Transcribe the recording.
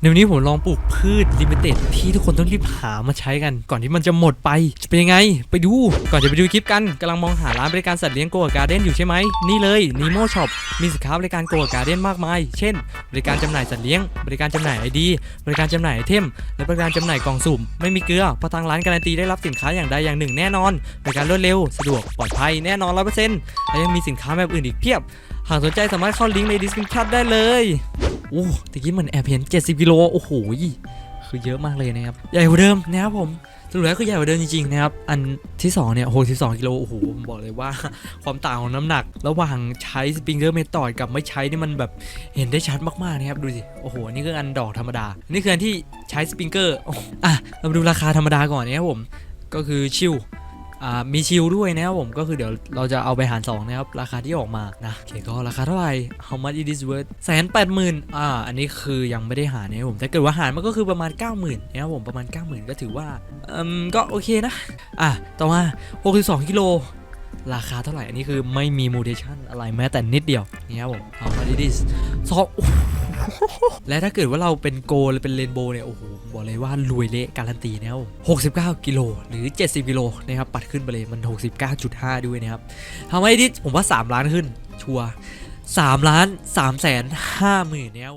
ในวันนี้ผมลองปลูกพืชลิมิเต็ดที่ทุกคนต้องรีบหามาใช้กัน ก่อนที่มันจะหมดไป จะเป็นยังไง ไปดู ก่อนจะไปดูคลิปกันกำลังมองหาร้านบริการสัตว์เลี้ยงโกะการ์เด้นอยู่ใช่ไหม นี่เลย Nemo Shop มีสินค้าบริการโกะการ์เด้นมากมาย เช่น บริการจำหน่ายสัตว์เลี้ยง บริการจำหน่ายไอดี บริการจำหน่ายไอเทม และบริการจำหน่ายกล่องสุ่ม ไม่มีเกลือเพราะทางร้านการันตีได้รับสินค้าอย่างใดอย่างหนึ่งแน่นอน บริการรวดเร็ว สะดวก ปลอดภัยแน่นอน100%และยังมีสินค้าแบบอื่นอีกเพียบ หากสนใจสามารถเข้าลิงก์ใน description ได้เลย โอ้ตะกี้เหมันแอบเห็น 70กิโลโอ้โหคือเยอะมากเลยนะครับ ใหญ่กว่าเดิมนะครับผมสรุปแล้วคือใหญ่กว่าเดิมจริงๆนะครับ อันที่2เนี่ย62กิโลโอ้โหผมบอกเลยว่าความต่างของน้ำหนัก ระหว่างใช้สปริงเกอร์เมทอดกับไม่ใช้นี่มันแบบเห็นได้ชัดมากๆนะครับ ดูสิ โอ้โห นี่คืออันดอกธรรมดา นี่คืออันที่ใช้สปริงเกอร์อะเรามาดูราคาธรรมดาก่อนนะครับผม ก็คือชิลอ่า มีชิลด้วยนะครับผมก็คือเดี๋ยวเราจะเอาไปหาร 2 นะครับ ราคาที่ออกมานะโอเคก็ราคาเท่าไหร่ how much it is worth แสนแปดหมื่นอ่าอันนี้คือยังไม่ได้หารนะครับผมถ้าเกิดว่าหารมันก็คือประมาณ 90,000นะครับผมประมาณ 90,000 ก็ถือว่าอืมก็โอเคนะ อะต่อมา 62กิโลราคาเท่าไหร่ อันนี้คือไม่มีมูเทชันอะไรแม้แต่นิดเดียวนี่ครับผม how much it is สอง และถ้าเกิดว่าเราเป็นโกลหรือเป็นเรนโบว์เนี่ย โอ้โห บอกเลยว่ารวยเละการันตีนะครับผม69 กิโลหรือ 70 กิโลนะครับ ปัดขึ้นไปเลยมัน 69.5 ด้วยนะครับทำให้ดิผมว่า 3 ล้านขึ้น ชัวร์3ล้าน3แสนห้าหมื่นเนี่ย